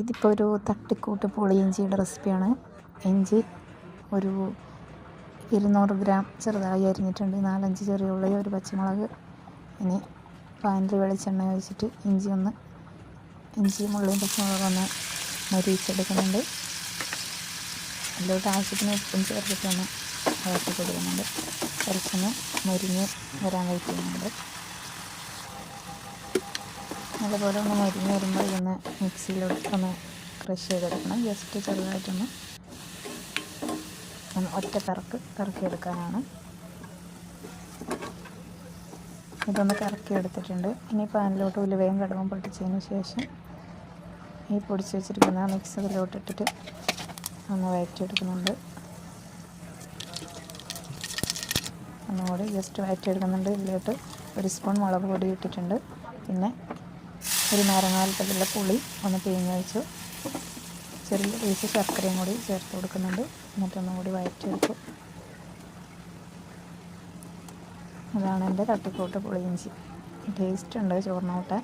ഇതിപ്പോൾ ഒരു തട്ടിക്കൂട്ട് പൊളി ഇഞ്ചിയുടെ റെസിപ്പിയാണ്. ഇഞ്ചി ഒരു ഇരുന്നൂറ് ഗ്രാം ചെറുതായി അരിഞ്ഞിട്ടുണ്ട്. നാലഞ്ച് ചെറിയ ഉള്ളി ഒരു പച്ചമുളക്. ഇനി പാനിൽ വെളിച്ചെണ്ണ ഒഴിച്ചിട്ട് ഇഞ്ചി ഒന്ന് ഇഞ്ചിയും ഉള്ളിയും പച്ചമുളകും ഒന്ന് മരിച്ചെടുക്കുന്നുണ്ട്. അതിലോട്ട് ആവശ്യത്തിന് ഉപ്പും ചേർത്തിട്ടൊന്ന് വളർത്തി കൊടുക്കുന്നുണ്ട്. കുറച്ചൊന്ന് മരിഞ്ഞ് വരാൻ വെയിറ്റ് അതുപോലെ ഒന്ന് മരിഞ്ഞ് വരുമ്പോൾ ഇതൊന്ന് മിക്സിയിലോട്ട് ഒന്ന് ക്രഷ് ചെയ്തെടുക്കണം. ജസ്റ്റ് ചെറുതായിട്ടൊന്ന് ഒന്ന് ഒറ്റ കറക്ക് കറക്കിയെടുക്കാനാണ് ഇതൊന്ന് കറക്കി എടുത്തിട്ടുണ്ട് ഇനി പാനിലോട്ട് ഉലുവയും കടവും പൊട്ടിച്ചതിന് ശേഷം ഈ പൊടിച്ച് വെച്ചിരിക്കുന്ന മിക്സ് ഇതിലോട്ട് ഇട്ടിട്ട് ഒന്ന് വഴറ്റിയെടുക്കുന്നുണ്ട് ഒന്നുകൂടി ജസ്റ്റ് വഴറ്റിയെടുക്കുന്നുണ്ട് ഇതിലോട്ട് ഒരു സ്പൂൺ മുളക് പൊടി ഇട്ടിട്ടുണ്ട്. പിന്നെ ഒരു നാരങ്ങാലത്തിലുള്ള പുളി ഒന്ന് പിഴിഞ്ഞൊഴിച്ചു ചെറിയ പീസ് ശർക്കരയും കൂടി ചേർത്ത് കൊടുക്കുന്നുണ്ട്. എന്നിട്ടൊന്നും കൂടി വഴറ്റിയെടുക്കും അതാണ് എന്റെ തട്ടിക്കൂട്ട് പുളിയിഞ്ചി. ടേസ്റ്റ് ഉണ്ട് ചോറിന് കൂട്ടാൻ